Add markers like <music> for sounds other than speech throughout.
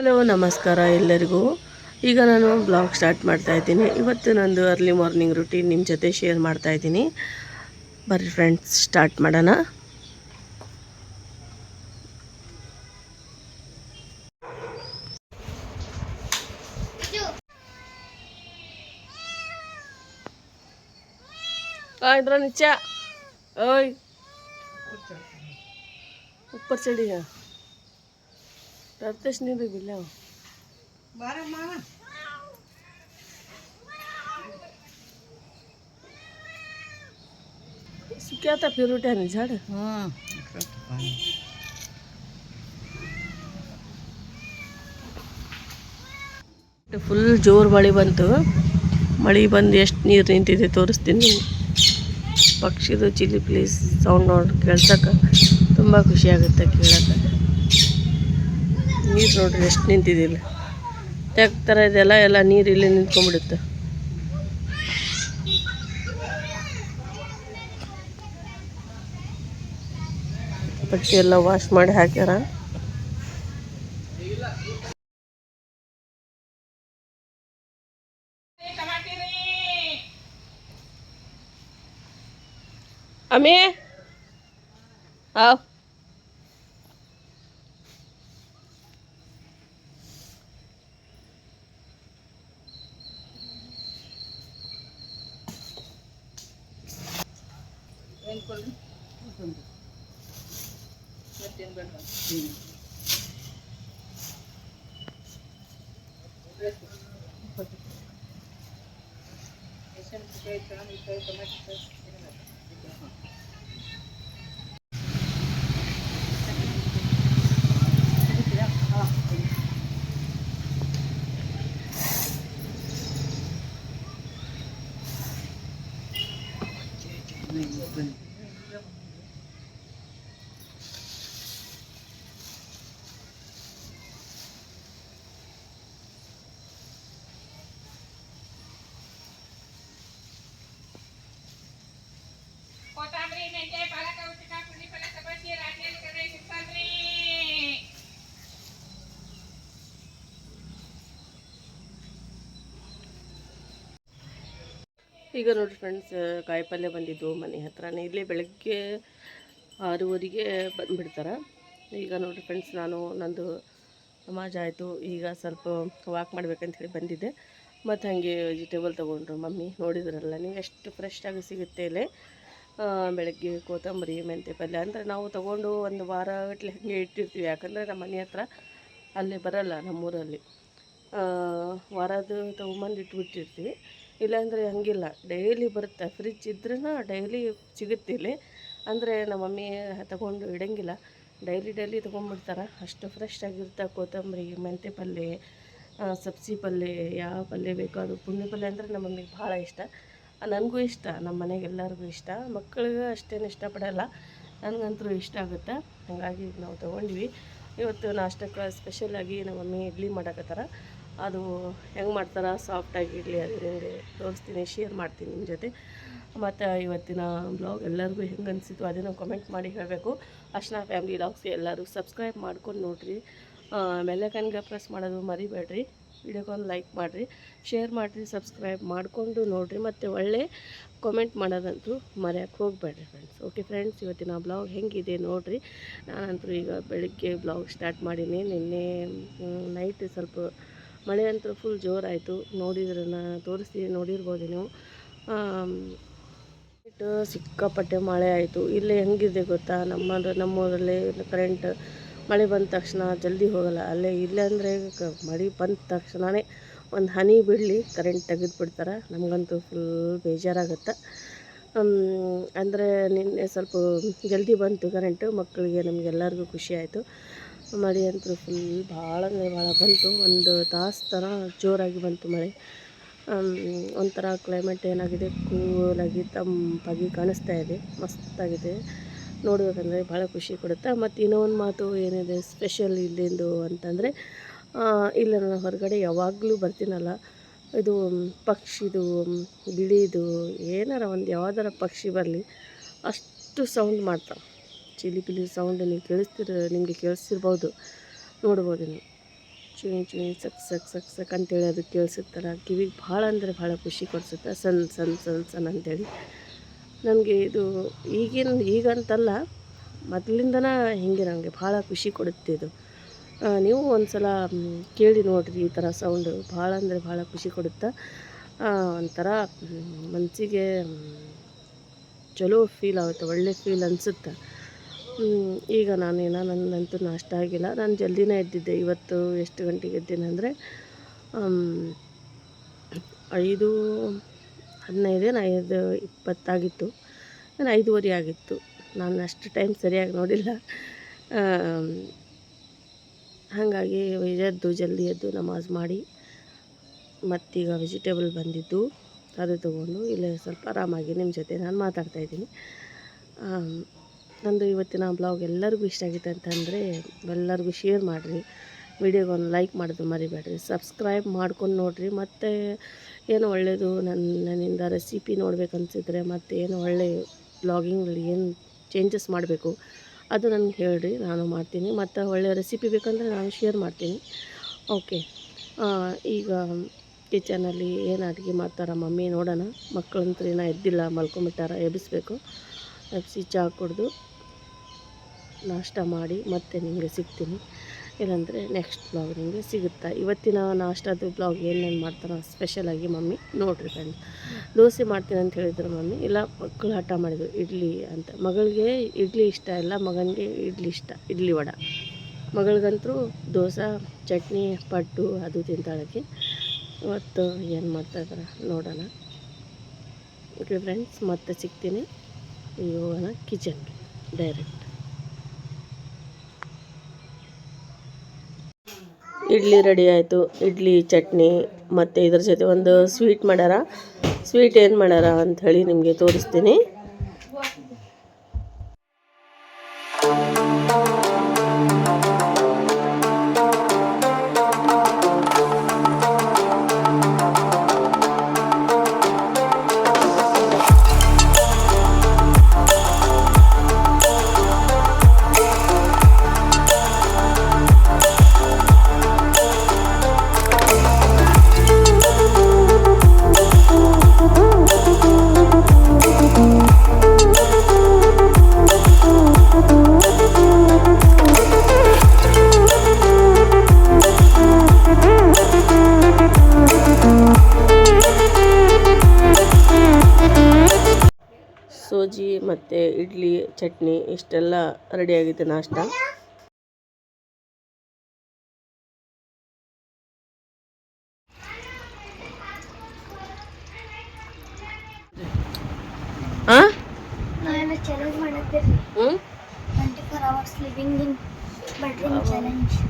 Hello, ನಮಸ್ಕಾರ ಎಲ್ಲರಿಗೂ. ಈಗ ನಾನು ಬ್ಲಾಗ್ ಸ್ಟಾರ್ಟ್ ಮಾಡ್ತಾ ಇದ್ದೀನಿ. ಇವತ್ತು ನಂದು ಅರ್ಲಿ ಮಾರ್ನಿಂಗ್ ರುಟೀನ್ ನಿಮ್ಮ ಜೊತೆ ಶೇರ್ ಮಾಡ್ತಾ ಇದ್ದೀನಿ. ಬರ್ರಿ ಫ್ರೆಂಡ್ಸ್ ಸ್ಟಾರ್ಟ್ ಮಾಡೋಣ. ಇದ್ರ ನಿಚ್ಚ ಓಯ್. ಉಪ್ಪರ್ ಚಡಿಯ है डरतेस नहीं भी बिल्ला क्या था फिर उठा नहीं झाड़ ಫುಲ್ ಜೋರು ಮಳೆ ಬಂತು ಮಳೆ ಬಂದು ಎಷ್ಟು ನೀರು ನಿಂತಿದೆ ತೋರಿಸ್ತೀನಿ ಪಕ್ಷಿದು ಚಿಲಿ ಪ್ಲೀಸ್ ಸೌಂಡ್ ನೋಡಿ ಕೇಳ್ಸಕ್ಕೆ ತುಂಬ ಖುಷಿ ಆಗುತ್ತೆ ಕೇಳಕ್ಕೆ ನೀರು ನೋಡ್ರಿ, ಎಷ್ಟು ಟ್ಯಾಕ್ ಥರ ಇದೆಲ್ಲ ಎಲ್ಲ ನೀರು ಇಲ್ಲಿ ನಿಂತ್ಕೊಂಡ್ಬಿಡುತ್ತೆ. ಬಟ್ಟೆ ಎಲ್ಲ ವಾಶ್ ಮಾಡಿ ಹಾಕ್ಯಾರ. ಅಮೇ? ಆವ್ ಕೊತ್ತಂಬರಿ ಈಗ ನೋಡಿ ಫ್ರೆಂಡ್ಸ್ ಕಾಯಿಪಲ್ಯ ಬಂದಿದ್ದು ಮನೆ ಹತ್ರನೇ. ಇಲ್ಲೇ ಬೆಳಗ್ಗೆ ಆರೂವರೆಗೆ ಬಂದುಬಿಡ್ತಾರೆ. ಈಗ ನೋಡಿ ಫ್ರೆಂಡ್ಸ್ ನಾನು, ನಂದು ಸಮಾಜ ಆಯಿತು. ಈಗ ಸ್ವಲ್ಪ ವಾಕ್ ಮಾಡ್ಬೇಕಂತ ಹೇಳಿ ಬಂದಿದ್ದೆ. ಮತ್ತು ಹಾಗೆ ವೆಜಿಟೇಬಲ್ ತೊಗೊಂಡ್ರು ಮಮ್ಮಿ. ನೋಡಿದ್ರಲ್ಲ, ನೀವು ಎಷ್ಟು ಫ್ರೆಶ್ಶಾಗಿ ಸಿಗುತ್ತೆ ಇಲ್ಲಿ. ಬೆಳಗ್ಗೆ ಕೊತ್ತಂಬರಿ ಮೆಂತೆ ಪಲ್ಯ ಅಂದರೆ ನಾವು ತೊಗೊಂಡು ಒಂದು ವಾರ ಗಟ್ಟಲೆ ಹಾಗೆ ಇಟ್ಟಿರ್ತೀವಿ. ಯಾಕಂದರೆ ನಮ್ಮ ಮನೆ ಹತ್ರ ಅಲ್ಲಿ ಬರಲ್ಲ ನಮ್ಮೂರಲ್ಲಿ. ವಾರದ್ದು ತೊಗೊಂಬಂದು ಇಟ್ಬಿಟ್ಟಿರ್ತೀವಿ. ಇಲ್ಲಾಂದರೆ ಹಂಗಿಲ್ಲ. ಡೈಲಿ ಬರುತ್ತೆ. ಫ್ರಿಜ್ ಇದ್ರೂ ಡೈಲಿ ಸಿಗುತ್ತೆ ಇಲ್ಲಿ ಅಂದರೆ ನಮ್ಮ ಮಮ್ಮಿ ತಗೊಂಡು ಇಡಂಗಿಲ್ಲ. Daily daily ತೊಗೊಂಡ್ಬಿಡ್ತಾರೆ. ಅಷ್ಟು ಫ್ರೆಶ್ ಆಗಿರುತ್ತೆ ಕೊತ್ತಂಬರಿ, ಮೆಂತ್ಯ ಪಲ್ಯ ಸಬ್ಸಿ ಪಲ್ಯ ಯಾವ ಪಲ್ಯ ಬೇಕೋ ಅದು. ಪುಂಡಿ ಪಲ್ಯ ಅಂದರೆ ನಮ್ಮ ಮಮ್ಮಿಗೆ ಭಾಳ ಇಷ್ಟ. ನನಗೂ ಇಷ್ಟ. ನಮ್ಮ ಮನೆಗೆ ಎಲ್ಲರಿಗೂ ಇಷ್ಟ. ಮಕ್ಕಳಿಗೆ ಅಷ್ಟೇನು ಇಷ್ಟಪಡಲ್ಲ. ನನಗಂತೂ ಇಷ್ಟ ಆಗುತ್ತೆ. ಹಾಗಾಗಿ ನಾವು ತೊಗೊಂಡ್ವಿ. ಇವತ್ತು ನಾಷ್ಟಕ್ಕೆ ಸ್ಪೆಷಲಾಗಿ ನಮ್ಮ ಮಮ್ಮಿ ಇಡ್ಲಿ ಮಾಡಕತ್ತಾರ. ಅದು ಹೆಂಗೆ ಮಾಡ್ತಾರೆ? ಸಾಫ್ಟಾಗಿ ಇಡ್ಲಿ ಅದು ನಿಮಗೆ ತೋರಿಸ್ತೀನಿ ಶೇರ್ ಮಾಡ್ತೀನಿ ನಿಮ್ಮ ಜೊತೆ. ಮತ್ತು ಇವತ್ತಿನ ಬ್ಲಾಗ್ ಎಲ್ಲರಿಗೂ ಹೆಂಗೆ ಅನಿಸಿತು ಅದನ್ನು ಕಮೆಂಟ್ ಮಾಡಿ ಹೇಳಬೇಕು. ಅರ್ಶನ ಫ್ಯಾಮಿಲಿ ಲಾಗ್ಸ್ ಎಲ್ಲರೂ ಸಬ್ಸ್ಕ್ರೈಬ್ ಮಾಡ್ಕೊಂಡು ನೋಡಿರಿ. ಬೆಲ್ಲೈಕನ್ಗೆ ಪ್ರೆಸ್ ಮಾಡೋದು ಮರಿಬೇಡ್ರಿ. ವಿಡಿಯೋಗೊಂದು ಲೈಕ್ ಮಾಡಿರಿ. ಶೇರ್ ಮಾಡಿರಿ ಸಬ್ಸ್ಕ್ರೈಬ್ ಮಾಡಿಕೊಂಡು ನೋಡಿರಿ. ಮತ್ತು ಒಳ್ಳೆ ಕಾಮೆಂಟ್ ಮಾಡೋದಂತೂ ಮರೆಯೋಕ್ಕೆ ಹೋಗಬೇಡ್ರಿ ಫ್ರೆಂಡ್ಸ್ ಓಕೆ ಫ್ರೆಂಡ್ಸ್ ಇವತ್ತಿನ ಬ್ಲಾಗ್ ಹೆಂಗಿದೆ ನೋಡಿರಿ. ನಾನಂತೂ ಈಗ ಬೆಳಗ್ಗೆ ಬ್ಲಾಗ್ ಸ್ಟಾರ್ಟ್ ಮಾಡೀನಿ. ನಿನ್ನೆ ನೈಟ್ ಸ್ವಲ್ಪ ಮಳೆ ಅಂತೂ ಫುಲ್ ಜೋರಾಯಿತು. ನೋಡಿದ್ರೆ ನಾ ತೋರಿಸ್ತೀನಿ ನೋಡಿರ್ಬೋದು ನೀವು. ಸಿಕ್ಕಾಪಟ್ಟೆ ಮಳೆ ಆಯಿತು. ಇಲ್ಲಿ ಹೆಂಗಿದೆ ಗೊತ್ತಾ? ನಮ್ಮ ನಮ್ಮೂರಲ್ಲಿ ಕರೆಂಟ್ ಮಳೆ ಬಂದ ತಕ್ಷಣ ಜಲ್ದಿ ಹೋಗಲ್ಲ. ಅಲ್ಲೇ ಇಲ್ಲೇ ಅಂದರೆ ಮಳೆ ಬಂದ ತಕ್ಷಣವೇ ಒಂದು ಹನಿ ಬಿಡಲಿ ಕರೆಂಟ್ ತೆಗೆದು ಬಿಡ್ತಾರೆ. ನಮಗಂತೂ ಫುಲ್ ಬೇಜಾರಾಗುತ್ತೆ? ಅಂದರೆ ನಿನ್ನೆ ಸ್ವಲ್ಪ ಜಲ್ದಿ ಬಂತು ಕರೆಂಟು ಮಕ್ಕಳಿಗೆ ನಮಗೆಲ್ಲರಿಗೂ ಖುಷಿ ಆಯಿತು. ಮಳೆ ಅಂತೂ ಫುಲ್ ಭಾಳ ಅಂದರೆ ಭಾಳ ಬಂತು. ಒಂದು ತಾಸು ಥರ ಜೋರಾಗಿ ಬಂತು ಮಳೆ. ಒಂಥರ ಕ್ಲೈಮೇಟ್ ಏನಾಗಿದೆ, ಕೂಲಾಗಿ ತಂಪಾಗಿ ಕಾಣಿಸ್ತಾ ಇದೆ. ಮಸ್ತಾಗಿದೆ. ನೋಡಬೇಕಂದ್ರೆ ಭಾಳ ಖುಷಿ ಕೊಡುತ್ತೆ. ಮತ್ತು ಇನ್ನೂ ಒಂದು ಮಾತು ಏನಿದೆ ಸ್ಪೆಷಲ್ ಇಲ್ಲಿಂದು ಅಂತಂದರೆ ಇಲ್ಲ ನಾನು ಹೊರಗಡೆ ಯಾವಾಗಲೂ ಬರ್ತೀನಲ್ಲ. ಇದು, ಪಕ್ಷಿದು ಗಿಳಿದು ಏನಾರ ಒಂದು ಯಾವ್ದಾರ ಪಕ್ಷಿ ಬರಲಿ, ಅಷ್ಟು ಸೌಂಡ್ ಮಾಡ್ತಾವೆ. ಚಿಲಿ ಪಿಲಿ ಸೌಂಡ್ ನೀವು ಕೇಳಿಸ್ತಿರ, ನಿಮಗೆ ಕೇಳಿಸ್ತಿರ್ಬೋದು ನೋಡ್ಬೋದು ನೀವು. ಚುಣಿ ಚುಣಿ, ಸಕ್ ಸಕ್ ಸಕ್ ಸಕ್ ಅಂತೇಳಿ ಅದು ಕೇಳಿಸುತ್ತಲ್ಲ ಕಿವಿಗೆ ಭಾಳ ಅಂದರೆ ಭಾಳ ಖುಷಿ ಕೊಡಿಸುತ್ತೆ. ಸಣ್ಣ ಸಣ್ಣ ಸಣ್ಣ ಸಣ್ಣ ಅಂತೇಳಿ. ನನಗೆ ಇದು ಈಗಿನ, ಈಗಂತಲ್ಲ, ಮೊದಲಿಂದನ ಹಿಂಗೆ ನನಗೆ ಭಾಳ ಖುಷಿ ಕೊಡುತ್ತೆ ಇದು. ನೀವು ಒಂದು ಸಲ ಕೇಳಿ ನೋಡಿರಿ ಈ ಥರ ಸೌಂಡು ಭಾಳ ಅಂದರೆ ಭಾಳ ಖುಷಿ ಕೊಡುತ್ತೆ? ಒಂಥರ ಮನಸ್ಸಿಗೆ ಚಲೋ ಫೀಲ್ ಆಗುತ್ತೆ, ಒಳ್ಳೆ ಫೀಲ್ ಅನಿಸುತ್ತೆ? ಈಗ ನಾನೇನ, ನನ್ನಂತೂ ನಾಷ್ಟ ಆಗಿಲ್ಲ. ನಾನು ಜಲ್ದಿನೇ ಎದ್ದಿದ್ದೆ. ಇವತ್ತು ಎಷ್ಟು ಗಂಟೆಗೆ ಎದ್ದೇನೆ ಅಂದರೆ ಐದು ಹದಿನೈದೇನು ಐದು ಇಪ್ಪತ್ತಾಗಿತ್ತು. ನಾನು ಐದುವರೆ ಆಗಿತ್ತು. ನಾನು ಅಷ್ಟು ಟೈಮ್ ಸರಿಯಾಗಿ ನೋಡಿಲ್ಲ. ಹಾಗಾಗಿ ಎದ್ದು ಜಲ್ದಿ ಎದ್ದು ನಮಾಜ್ ಮಾಡಿ, ಮತ್ತೀಗ ವೆಜಿಟೇಬಲ್ ಬಂದಿದ್ದು, ಅದು ತೊಗೊಂಡು ಇಲ್ಲೇ ಸ್ವಲ್ಪ ಆರಾಮಾಗಿ ನಿಮ್ಮ ಜೊತೆ ನಾನು ಮಾತಾಡ್ತಾಯಿದ್ದೀನಿ ನಂದು ಇವತ್ತಿನ ಬ್ಲಾಗ್ ಎಲ್ಲರಿಗೂ ಇಷ್ಟ ಆಗಿತ್ತು ಅಂತಂದರೆ ಎಲ್ಲರಿಗೂ ಶೇರ್ ಮಾಡಿರಿ. ವಿಡಿಯೋಗೆ ಒಂದು ಲೈಕ್ ಮಾಡೋದು ಮರಿಬೇಡ್ರಿ. ಸಬ್ಸ್ಕ್ರೈಬ್ ಮಾಡ್ಕೊಂಡು ನೋಡಿರಿ. ಮತ್ತು ಏನು ಒಳ್ಳೆಯದು ನನ್ನ ನನ್ನಿಂದ ರೆಸಿಪಿ ನೋಡ್ಬೇಕನ್ಸಿದ್ರೆ ಮತ್ತು ಏನು ಒಳ್ಳೆ ಬ್ಲಾಗಿಂಗಲ್ಲಿ ಏನು ಚೇಂಜಸ್ ಮಾಡಬೇಕು ಅದು ನನಗೆ ಹೇಳಿರಿ. ನಾನು ಮಾಡ್ತೀನಿ. ಮತ್ತು ಒಳ್ಳೆಯ ರೆಸಿಪಿ ಬೇಕಂದರೆ ನಾನು ಶೇರ್ ಮಾಡ್ತೀನಿ. ಓಕೆ. ಈಗ ಕಿಚನಲ್ಲಿ ಏನು ಅಡುಗೆ ಮಾಡ್ತಾರೆ ಮಮ್ಮಿ ನೋಡೋಣ. ಮಕ್ಕಳಂತೂ ಏನೋ ಎದ್ದಿಲ್ಲ ಮಲ್ಕೊಂಬಿಟ್ಟಾರ ಎಬ್ಬಿಸ್ಬೇಕು. ಎಬ್ಬಿಸಿ ಚಹಾ ಕುಡಿದು. ನಾಷ್ಟ ಮಾಡಿ ಮತ್ತೆ ನಿಮಗೆ ಸಿಗ್ತೀನಿ. ಇಲ್ಲಾಂದರೆ ನೆಕ್ಸ್ಟ್ ಬ್ಲಾಗ್ ನಿಮಗೆ ಸಿಗುತ್ತಾ? ಇವತ್ತಿನ ನಾಷ್ಟದ ಬ್ಲಾಗ್ ಏನೇನು ಮಾಡ್ತಾರೆ ಸ್ಪೆಷಲಾಗಿ ಮಮ್ಮಿ ನೋಡಿರಿ ಫ್ರೆಂಡ್ ದೋಸೆ ಮಾಡ್ತೀನಿ ಅಂತ ಹೇಳಿದ್ರು ಮಮ್ಮಿ. ಇಲ್ಲ, ಮಕ್ಕಳು ಹಠ ಮಾಡಿದ್ರು. ಇಡ್ಲಿ ಅಂತ. ಮಗಳಿಗೆ ಇಡ್ಲಿ ಇಷ್ಟ ಇಲ್ಲ, ಮಗನಿಗೆ ಇಡ್ಲಿ ಇಷ್ಟ. ಇಡ್ಲಿ ವಡ. ಮಗಳಿಗಂತೂ ದೋಸೆ, ಚಟ್ನಿ, ಪಡ್ಡು ಅದು ತಿಂತಾಳಕ್ಕೆ. ಇವತ್ತು ಏನು ಮಾಡ್ತಾಯಿದ್ದಾರೆ ನೋಡೋಣ. ಓಕೆ ಫ್ರೆಂಡ್ಸ್ ಮತ್ತೆ ಸಿಗ್ತೀನಿ. ಇವಾಗ ಕಿಚನ್ಗೆ ಡೈರೆಕ್ಟ್ ಇಡ್ಲಿ ರೆಡಿ ಆಯಿತು. ಇಡ್ಲಿ, ಚಟ್ನಿ ಮತ್ತು ಇದ್ರ ಜೊತೆ ಒಂದು ಸ್ವೀಟ್ ಮಾಡ್ಯಾರ ಸ್ವೀಟ್ ಏನು ಮಾಡ್ಯಾರ ಅಂತ ಹೇಳಿ ನಿಮಗೆ ತೋರಿಸ್ತೀನಿ. ಮತ್ತು ಇಡ್ಲಿ ಚಟ್ನಿ ಇಷ್ಟೆಲ್ಲ ರೆಡಿಯಾಗಿದೆ ನಾಷ್ಟ. ಹಾಂ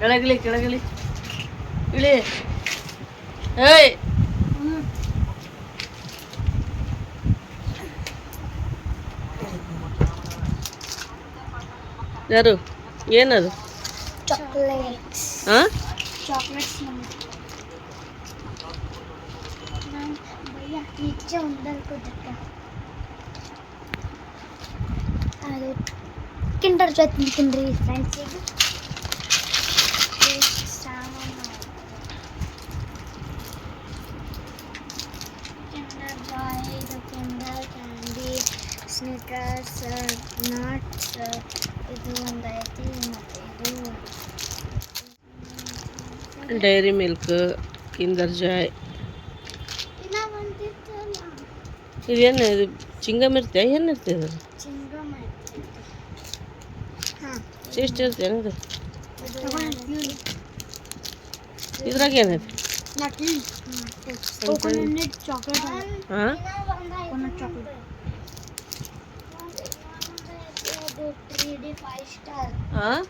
ಕೆಳಗಲಿ ಚಾಲೆಂಜ್ ಇಳಿ. ಹ್ಞೂ ಯಾರು ಏನದು ಹಾಂ కిండర్ జాయ్ తింటుంది ఫ్రెండ్స్. ఇది కిండర్ జాయ్ ఇది Kinder candy Snickers nuts dairy milk Kinder Joy ಇನ್ನ ಬಂದಿತ್ತಲ್ಲ ಇದೇನು ಇದು ಚಿಂಗಮ್ ಇರ್ತೆ ಏನು ಇರ್ತದೆ ಅದು ಚಿಂಗಮ್ ಐತಿ ಹಾಂ ಎಷ್ಟು ಇರುತ್ತೆ ಏನದು ಇದು ಇದ್ರಾಗ ಏನೈತೆ ಕೋಕೋನಟ್ ಚಾಕ್ಲೇಟ್ ಹಾಂ ಫೈವ್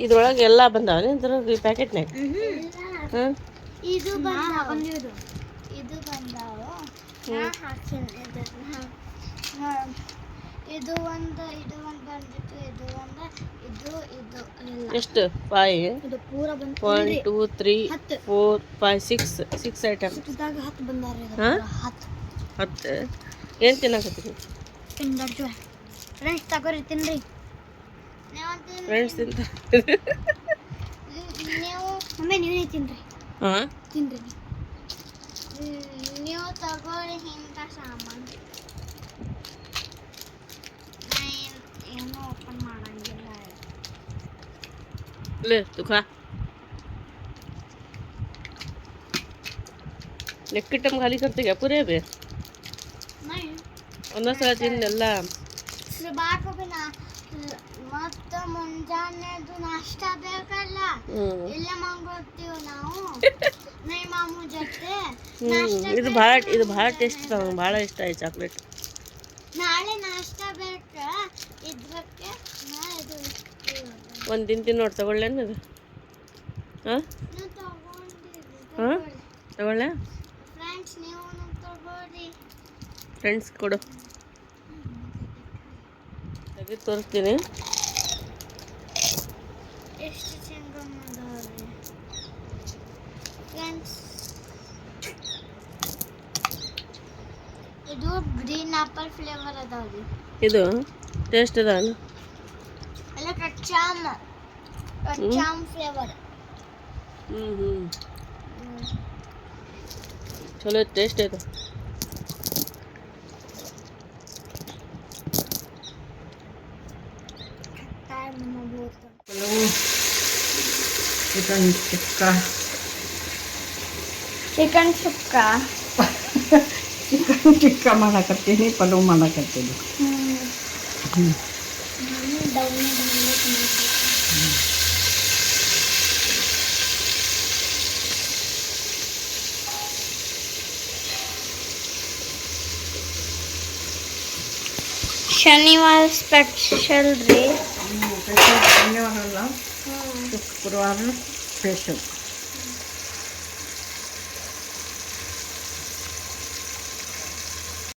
ಇದ್ರೊಳಗೆ ಎಲ್ಲ ಬಂದಾವ ಇದ್ರಾಗ ಪ್ಯಾಕೆಟ್ನಾಗ? ಹಾಂ ಇದು ಬಂದಾವ. ಇದು ಬಂದಾವ. ಇದು ಒಂದು ಇದು ಒಂದು ಬಂದಿತ್ತು ಇದು ಒಂದು ಇದು ಇದು ಇಲ್ಲ ಎಷ್ಟು? ಫೈ ಇದು ಪೂರ ಬಂತು. One two three four five six six item ಇದಾಗ ಹತ್ತು ಬಂದಾರ? ಹತ್ತು. ಹತ್ತು. ಏನು ತಿನ್ನಕತ್ತೀರಿ ಕಿಂಡರ್ ಜಾಯ್ ಫ್ರೆಂಡ್ಸ್ ತಗೋರಿ ತಿನ್ರಿ ನೀವೊಂದು ಫ್ರೆಂಡ್ಸ್ ತಿಂತ ನೀವು ಒಮ್ಮೆ ನೀವೇ ತಿನ್ರಿ ಹಾಂ ತಿನ್ರಿ ನೀವು ತಗೊಳ್ಳಿ ಇಂಥ ಸಾಮಾನು ನಾ ಏನ್- ಏನೂ ಓಪನ್ ಮಾಡಂಗಿಲ್ಲ ले तू खा ನೆಕ್ಕಿಟ್ಟು ಟೈಮ್ ಖಾಲಿ ಕರ್ತೀಗ ಪೂರೇ ಬೇ नाही ಒಂದೊಂದು ಸಲ ತಿಂದೆಲ್ಲ ಮತ್ತು ಮುಂಜಾನೆದು ನಾಷ್ಟ ಬೇಕಲ್ಲ? ಇಲ್ಲೇ ಮಾಡ್ಕೊಡ್ತೀವಿ ನಾವು. <laughs> ನೈ ಮಾಮು ಜೊತೆ ಇದು ಭಾಳ ಇದು ಭಾಳ ಟೇಸ್ಟ್ ನಂಗೆ ಭಾಳ ಇಷ್ಟ ಆಯ್ತು ಚಾಕ್ಲೇಟ್. ನಾಳೆ ನಾಷ್ಟ ಬೇಕ. ಇದಕ್ಕೆ ಇದು ಒಂದು ದಿನ ತಿನ್ ನೋಡಿ ತಗೊಳ್ಳೇನು ಅದು ಹಾಂ ಹಾಂ? ತಗೊಳ್ಳೆ. ಫ್ರೆಂಡ್ಸ್ ನೀವು ತಗೊಳ್ಳಿ. ಫ್ರೆಂಡ್ಸ್ ಕೊಡು. ತೆಗೆದು ತೋರಿಸ್ತೀನಿ ಎಷ್ಟು ಇದು ಗ್ರೀನ್ ಆಪಲ್ ಫ್ಲೇವರ್ ಅದಾವ್ರಿ ಇದು ಟೇಸ್ಟ್ ಅದ ಅಲ್ಲ ಕಚ್ಚಾಮ್ ಕಚ್ಚಾಮ್ ಫ್ಲೇವರ್ ಹ್ಮ್ ಹ್ಮ್ ಚಲೋ ಟೇಸ್ಟ್ ಐತೆ chicken tikka chicken tikka chicken करते नहीं पलव मना करते नहीं शनिवार स्पेशल रे ಶುಕ್ರವಾರ ಸ್ಪೆಷಲ್